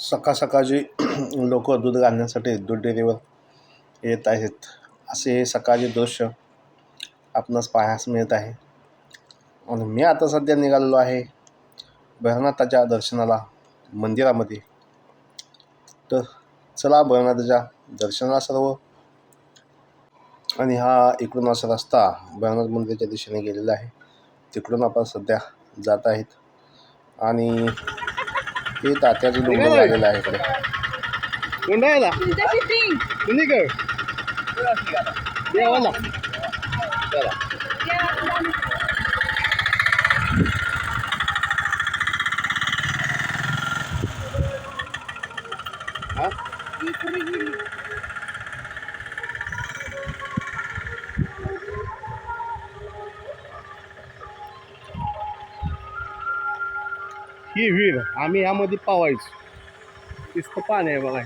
सकाळ सकाळची लोक दूध घालण्यासाठी दूध डेअरीवर येत आहेत. असे हे सकाळचे दृश्य आपणास पाहायस मिळत आहे. आणि मी आता सध्या निघालेलो आहे भैरवनाथाच्या दर्शनाला मंदिरामध्ये. तर चला भैरवनाथाच्या दर्शनाला सर्व. आणि हा इकडून असा रस्ता भैरवनाथ मंदिराच्या दिशेने गेलेला आहे. तिकडून आपण सध्या जात आहेत. आणि हे तात्याचं डोंगर लागलेलं आहे इकडे. कोंडाळा तुमच्या शिफ्टिंग कुणीकडे देवाला चला. ही विहीर आम्ही यामध्ये पावायचो. नुसतं पाणी आहे बघा.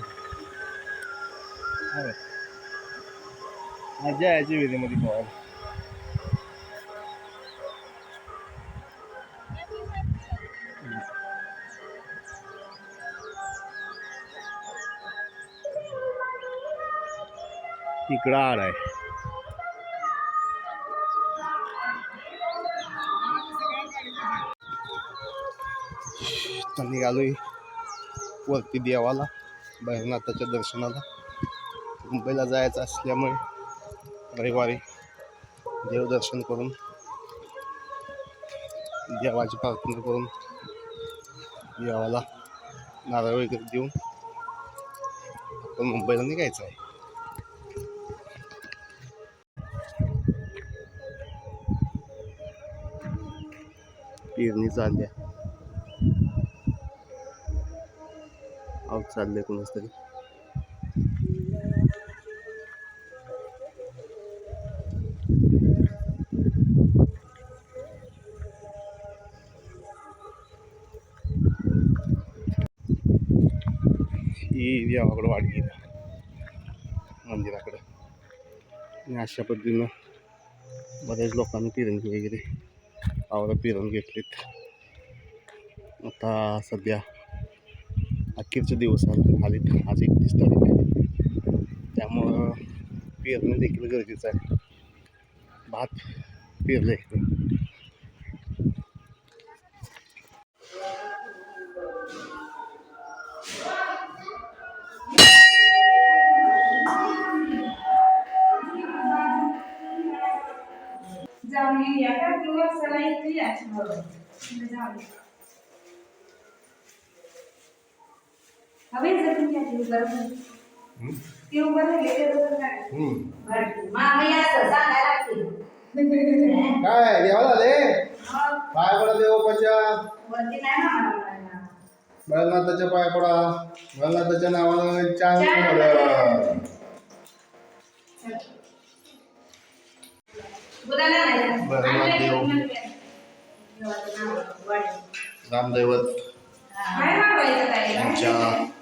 मजा यायची विहिरीमध्ये पावायला. इकडं आड आहे. तर निघालोय वरती देवाला भैरवनाथाच्या दर्शनाला. मुंबईला जायचं असल्यामुळे रविवारी देवदर्शन करून देवाची प्रार्थना करून देवाला नारळ वगैरे देऊन आपण मुंबईला निघायचं आहे. पेरणी चालल्या आऊट चाललंय कोणाच तरी? ही देवाकडं वाट गेली मंदिराकडं. आणि अशा पद्धतीनं बऱ्याच लोकांनी पिरंगी वगैरे आवडं पिरंग घेतलीत. आता सध्या अखेरचे दिवस आले आज एकतीस तारीख आहे. त्यामुळं पेरणे देखील गरजेचं आहे. भात पेरले हवे जर तुम्ही याची बरोबर ती उभं राहिले ते बरोबर काय? मामा असं सांगायला काय आले? मग? पाय पडा देवोपाच्या वरती नाही पाय पडा. नावानं बरं, देव. वाढ. रामदैवत. काय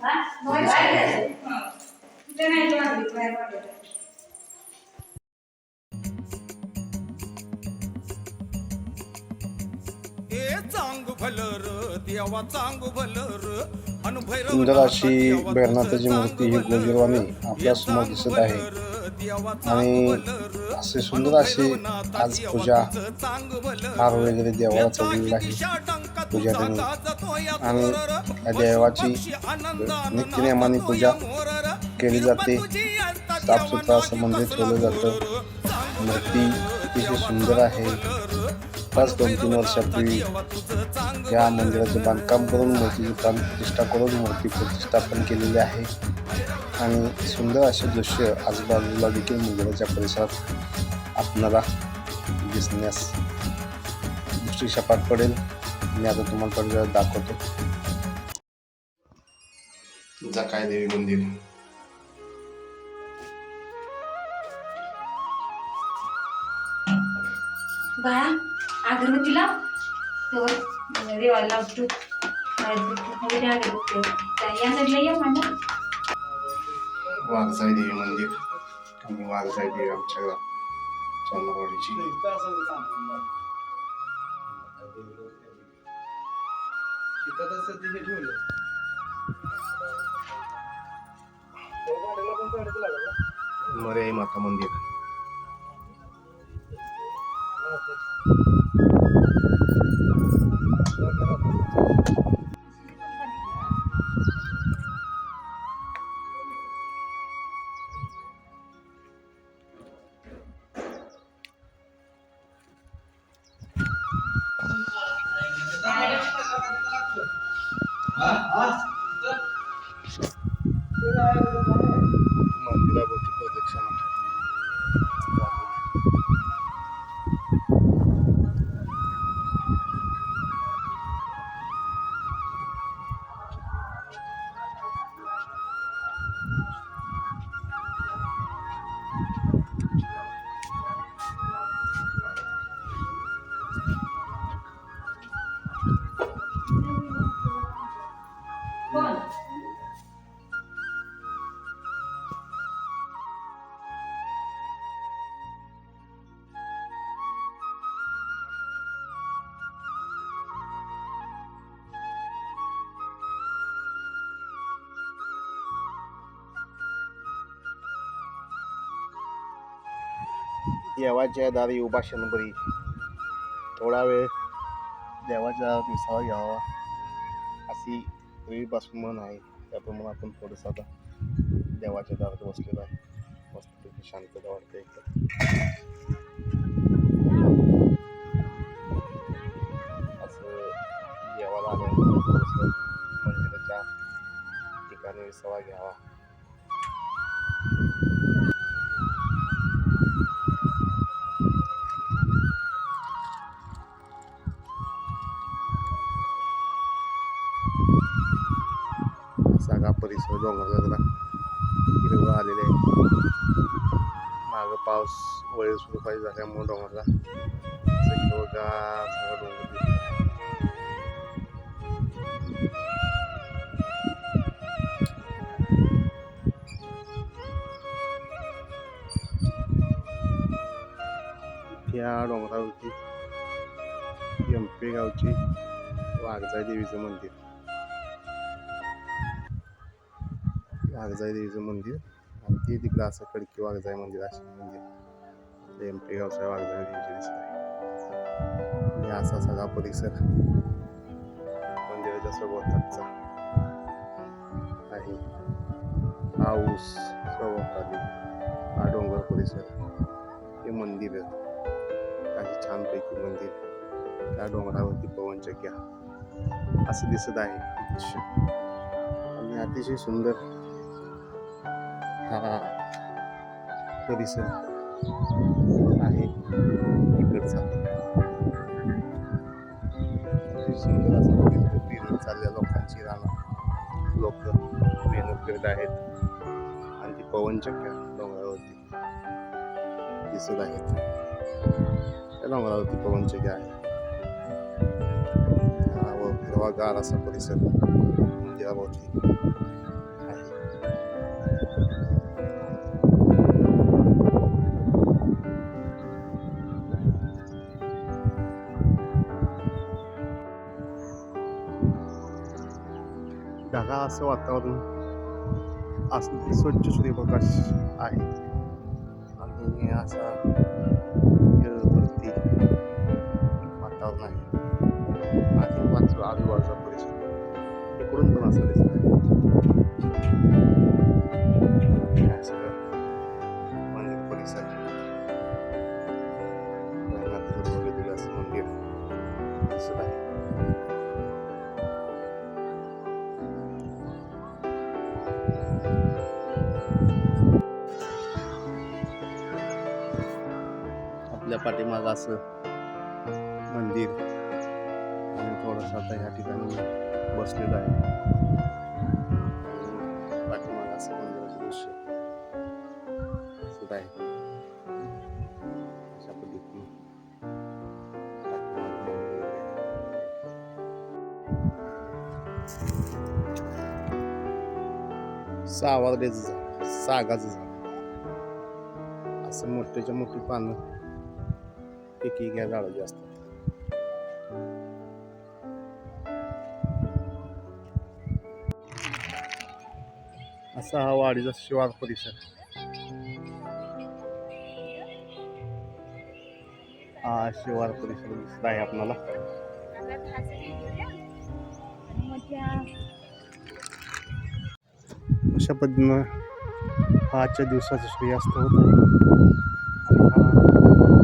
सुंदर अशी भैरवनाथाची मूर्ती ही गोजीरवाणी आपल्यासमोर दिसत आहे. आणि असे सुंदर अशी आज पूजा हार वगैरे देवाला चढलेला आहे. पूजा त्यांनी आणि या देवाची नित्यनियमाने पूजा केली जाते. साफसुथरा असं मंदिर ठेवलं जातं. मूर्ती अतिशय सुंदर आहे. पाच दोन तीन वर्षापूर्वी या मंदिराचे बांधकाम करून मूर्तीची प्राणप्रतिष्ठा करून मूर्ती प्रतिष्ठापन केलेली आहे. आणि सुंदर असे दृश्य आजूबाजूला देखील मंदिराच्या परिसरात आपणाला दिसण्यास दृष्टी शपात पडेल. मी आता तुम्हाला थोड्या वेळात दाखवतो जकाय देवी मंदिर. बाळा अगरबत्तीला? तर देवाला लावतो. या साईडला ये माझ्या वाघसाई देवी मंदिर. आणि वाघसाई देवी आमच्या चंद्रवाडीची तिथं तसं तिथे ठेवलं मरे माता मंदिर Thank you. ha ha देवाच्या दारी उभा शनबरी थोडा वेळ देवाच्या दारात विसावा घ्यावा अशी पूर्वीपासून म्हण आहे. त्याप्रमाणे आपण थोडंसं आता देवाच्या दारात बसलेलो आहे. मस्तपैकी शांतता वाटते एकदम. असं देवाला आल्यानंतर थोडंसं मंदिराच्या ठिकाणी विसावा घ्यावा. सगळा परिसर डोंगराला हिरवं आलेले आहे मागं पाऊस वेळ सुरू पाहिजे झाल्यामुळे डोंगराला असं हिरवंगार सगळं डोंगर दिसतंय. त्या डोंगरावरती एमपे गावची वाघजाई देवीचं मंदिर वाघजाई देवीचं मंदिर. आणि ते तिकडं असं कडकी वाघजाई मंदिर असे मंदिर. एमपी गावसाहेब पी वाघजाई देवीचे दिसत आहे. आणि असा सगळा परिसर मंदिराच्या सभोवतालचा आहे. हा ऊस सभोवताली हा डोंगर परिसर. हे मंदिर आहे. काही छानपैकी मंदिर. त्या डोंगरावरती पवनचक्या असं दिसत आहे. दृश्य आणि अतिशय सुंदर हा. परिसर आहे. इकडचा. अतिशय सुंदर असा चालल्या लोकांची राहणं लोक मेहनत करत आहेत. आणि ती पवनचक्क्या डोंगरावरती. दिसत आहेत त्या डोंगरावरती पवनचक्क्या आहे. हा व हिरवागार असा परिसर. मंदिराभोवती ढगाळ असं वातावरण असं स्वच्छ सूर्यप्रकाश आहे. आणि असा वातावरण आहे. आणि मात्र आजूबाजूचा परिसर. इकडून पण असं दिसत आहे आपल्या पाठीमागं असं मंदिर. आणि थोडंसं आता ह्या ठिकाणी बसलेलं आहे. आणि पाठीमागं असं मंदिराचं दृश्य. सुद्धा आहे. अशा पद्धतीने सावरडेचं झाड. सागाचं झाड. असं मोठ्याच्या मोठी पानं एक घ्या झाडं जी असतात असा हा वाडीचा शिवार परिसर हा शिवार परिसर दिसत आहे आपल्याला अशा पद्धतीनं आजच्या दिवसाचा सूर्यास्त होत आहे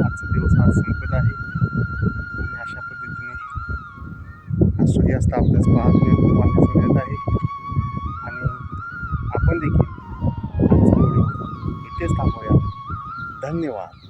आजचा दिवस आज संपत आहे. आणि अशा पद्धतीने आज सूर्यास्त आपल्याच पाहतोय पाहण्यास मिळत आहे. आणि आपण देखील आजचा व्हिडिओ इथेच थांबूया. धन्यवाद.